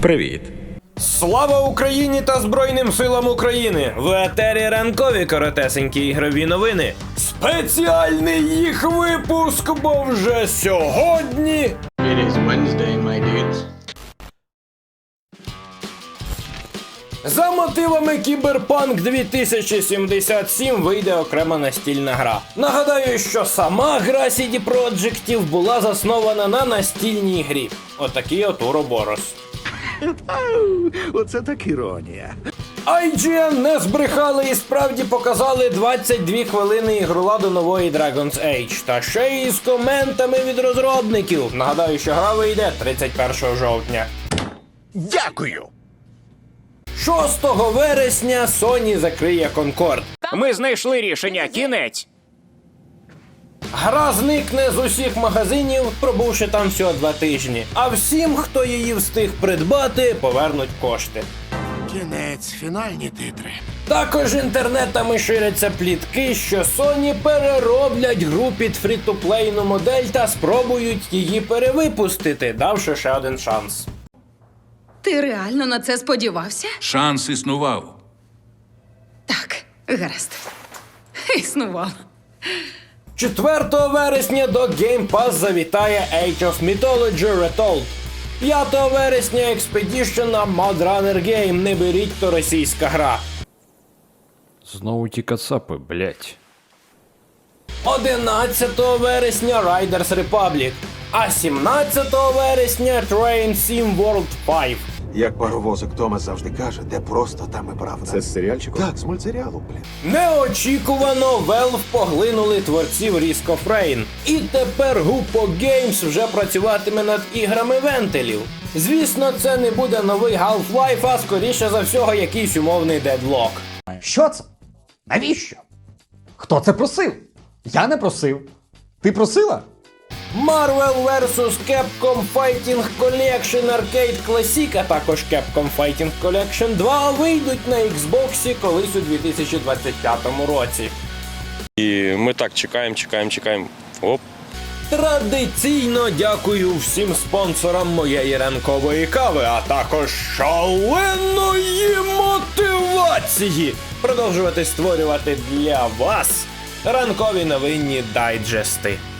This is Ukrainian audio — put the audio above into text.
Привіт. Слава Україні та Збройним силам України! В етері ранкові коротесенькі ігрові новини. Спеціальний їх випуск, бо вже сьогодні. It is Wednesday, my dudes. За мотивами Кіберпанк 2077 вийде окрема настільна гра. Нагадаю, що сама гра CD Projektів була заснована на настільній грі. Отакий от Уроборос. Оце так іронія. IGN не збрехали і справді показали 22 хвилини ігроладу нової Dragon's Age. Та ще й з коментами від розробників. Нагадаю, що гра вийде 31 жовтня. Дякую! 6 вересня Sony закриє Concord. Ми знайшли рішення. Кінець. Гра зникне з усіх магазинів, пробувши там всього два тижні. А всім, хто її встиг придбати, повернуть кошти. Кінець, фінальні титри. Також інтернетами ширяться плітки, що Sony перероблять гру під фрі-то-плейну модель та спробують її перевипустити, давши ще один шанс. Ти реально на це сподівався? Шанс існував. Так, гаразд. Існував. 4 вересня до Game Pass завітає Age of Mythology Retold. 5 вересня Expedition на Mod Runner Game. Не беріть, то російська гра. Знову ті кацапи, блять. 11 вересня Riders Republic, а 17 вересня Train Sim World 5. Як паровозик Томас завжди каже, де просто там і правда. Це з серіальчику? Так, з мультсеріалу, блін. Неочікувано Valve поглинули творців Risk of Rain. І тепер Гупо Games вже працюватиме над іграми вентилів. Звісно, це не буде новий Half-Life, а скоріше за всього якийсь умовний дедлок. Що це? Навіщо? Хто це просив? Я не просив. Ти просила? Marvel vs. Capcom Fighting Collection Arcade Classic, а також Capcom Fighting Collection 2 вийдуть на Xbox колись у 2025 році. І ми так чекаємо, чекаємо, чекаємо. Оп. Традиційно дякую всім спонсорам моєї ранкової кави, а також шаленої мотивації продовжувати створювати для вас ранкові новинні дайджести.